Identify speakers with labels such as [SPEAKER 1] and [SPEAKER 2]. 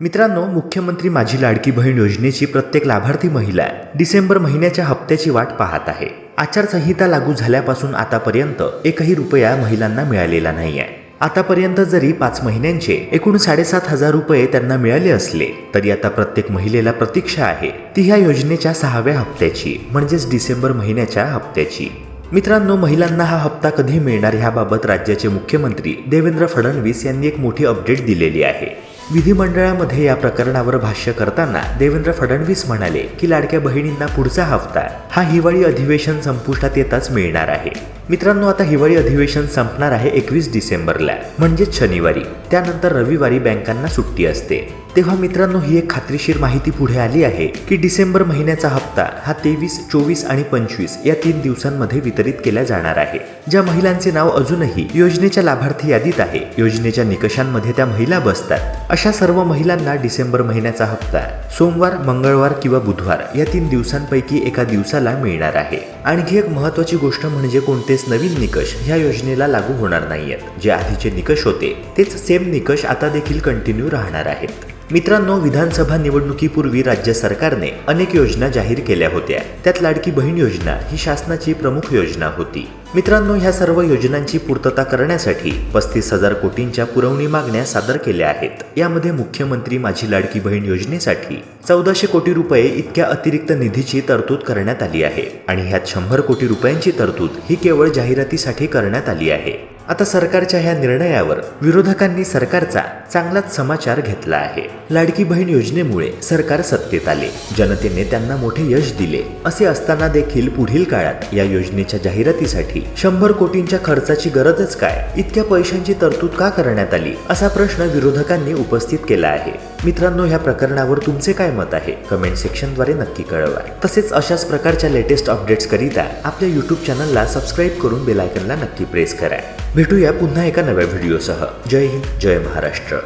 [SPEAKER 1] मित्रांनो मुख्यमंत्री माझी लाडकी बहीण योजनेची प्रत्येक लाभार्थी महिला डिसेंबर महिन्याच्या हप्त्याची वाट पाहत आहे. आचारसंहिता लागू झाल्यापासून आतापर्यंत एकही रुपया महिलांना मिळालेला नाहीये. आतापर्यंत जरी पाच महिन्यांचे एकूण साडेसात हजार रुपये त्यांना मिळाले असले तरी आता प्रत्येक महिलेला प्रतीक्षा आहे ती ह्या योजनेच्या सहाव्या हप्त्याची म्हणजेच डिसेंबर महिन्याच्या हप्त्याची. मित्रांनो महिलांना हा हप्ता कधी मिळणार ह्याबाबत राज्याचे मुख्यमंत्री देवेंद्र फडणवीस यांनी एक मोठी अपडेट दिलेली आहे. विधिमंडळामध्ये या प्रकरणावर भाष्य करताना देवेंद्र फडणवीस म्हणाले की लाडक्या बहिणींना पुढचा हप्ता हा हिवाळी अधिवेशन संपुष्टात येताच मिळणार आहे. मित्रांनो आता हिवाळी अधिवेशन संपणार आहे एकवीस डिसेंबरला म्हणजेच शनिवारी. त्यानंतर रविवारी बँकांना सुट्टी असते. तेव्हा मित्रांनो ही एक खात्रीशीर माहिती पुढे आली आहे की डिसेंबर महिन्याचा हप्ता हा तेवीस चोवीस आणि पंचवीस या तीन दिवसांमध्ये वितरित केला जाणार आहे. ज्या महिलांचे नाव अजूनही योजनेच्या लाभार्थी यादीत आहे योजनेच्या निकषांमध्ये त्या महिला बसतात. अशा सर्व महिलांना डिसेंबर महिन्याचा हप्ता सोमवार मंगळवार किंवा बुधवार या तीन दिवसांपैकी एका दिवसाला मिळणार आहे. आणखी एक महत्त्वाची गोष्ट म्हणजे कोणतेच नवीन निकष ह्या योजनेला लागू होणार नाहीयेत. जे आधीचे निकष होते तेच सेम निकष आता देखील कंटिन्यू राहणार आहेत. मित्रांनो विधानसभा निवडणुकीपूर्वी राज्य सरकारने अनेक योजना जाहीर केल्या होत्या. त्यात लाडकी बहीण योजना ही शासनाची प्रमुख योजना होती. मित्रांनो ह्या सर्व योजनांची पूर्तता करण्यासाठी पस्तीस हजार कोटींच्या पुरवणी मागण्या सादर केल्या आहेत. यामध्ये मुख्यमंत्री माझी लाडकी बहीण योजनेसाठी चौदाशे कोटी रुपये इतक्या अतिरिक्त निधीची तरतूद करण्यात आली आहे. आणि ह्यात शंभर कोटी रुपयांची तरतूद ही केवळ जाहिरातीसाठी करण्यात आली आहे. आता सरकारच्या ह्या निर्णयावर विरोधकांनी सरकारचा चांगलाच समाचार घेतला आहे. लाडकी बहीण योजनेमुळे सरकार सत्तेत आले. जनतेने त्यांना मोठे यश दिले. असे असताना देखील पुढील काळात या योजनेच्या जाहिरातीसाठी शंभर कोटींच्या खर्चाची गरजच काय? इतक्या पैशांची तरतूद का करण्यात आली? असा प्रश्न विरोधकांनी उपस्थित केला आहे. मित्रांनो ह्या प्रकरणावर तुमचे काय मत आहे? कमेंट सेक्शनद्वारे नक्की कळवा. तसेच अशाच प्रकारच्या लेटेस्ट अपडेट्स करिता आपल्या युट्यूब चॅनलला सबस्क्राईब करून बेलायकनला नक्की प्रेस करा. भेटूया पुन्हा एका नव्या व्हिडिओसह जय हिंद जय महाराष्ट्र.